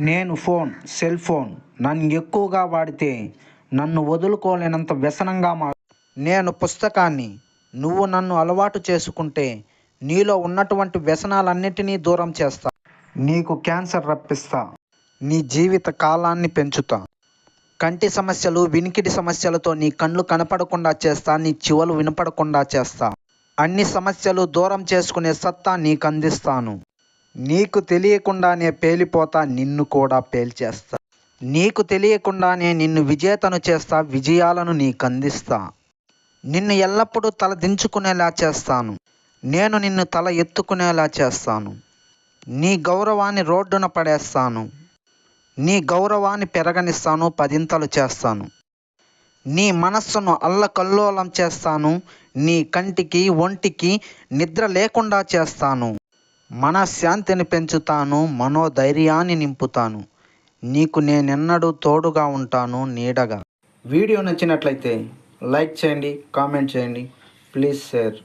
నేను phone cell phone నన్ను ఎక్కువగా వాడితే నన్ను వదులుకోలేనంత వ్యసనంగా మా నేను పుస్తకాన్ని నువ్వు నన్ను అలవాటు చేసుకుంటే నీలో ఉన్నటువంటి వ్యసనాలన్నిటినీ దూరం చేస్తా. నీకు క్యాన్సర్ రప్పిస్తా. నీ జీవిత కాలాన్ని పెంచుతా. కంటి సమస్యలు వినికిడి సమస్యలతో నీ కళ్ళు కనపడకుండా చేస్తా. నీ చెవులు వినపడకుండా చేస్తా. అన్ని సమస్యలు దూరం చేసుకునే సత్తా నీకు అందిస్తాను నీకు తెలియకుండానే పేలిపోతా నిన్ను కూడా పేల్చేస్తా. నీకు తెలియకుండానే నిన్ను విజేతను చేస్తా విజయాలను నీకు అందిస్తా. నిన్ను ఎల్లప్పుడూ తల దించుకునేలా చేస్తాను. నేను నిన్ను తల ఎత్తుకునేలా చేస్తాను. నీ గౌరవాన్ని రోడ్డున పడేస్తాను. నీ గౌరవాన్ని పెరగనిస్తాను పదింతలు చేస్తాను. నీ మనస్సును అల్లకల్లోలం చేస్తాను. నీ కంటికి ఒంటికి నిద్ర లేకుండా చేస్తాను. మనశ్శాంతిని పెంచుతాను మనోధైర్యాన్ని నింపుతాను. నీకు నేనెన్నడూ తోడుగా ఉంటాను నీడగా. వీడియో నచ్చినట్లయితే లైక్ చేయండి కామెంట్ చేయండి. Please share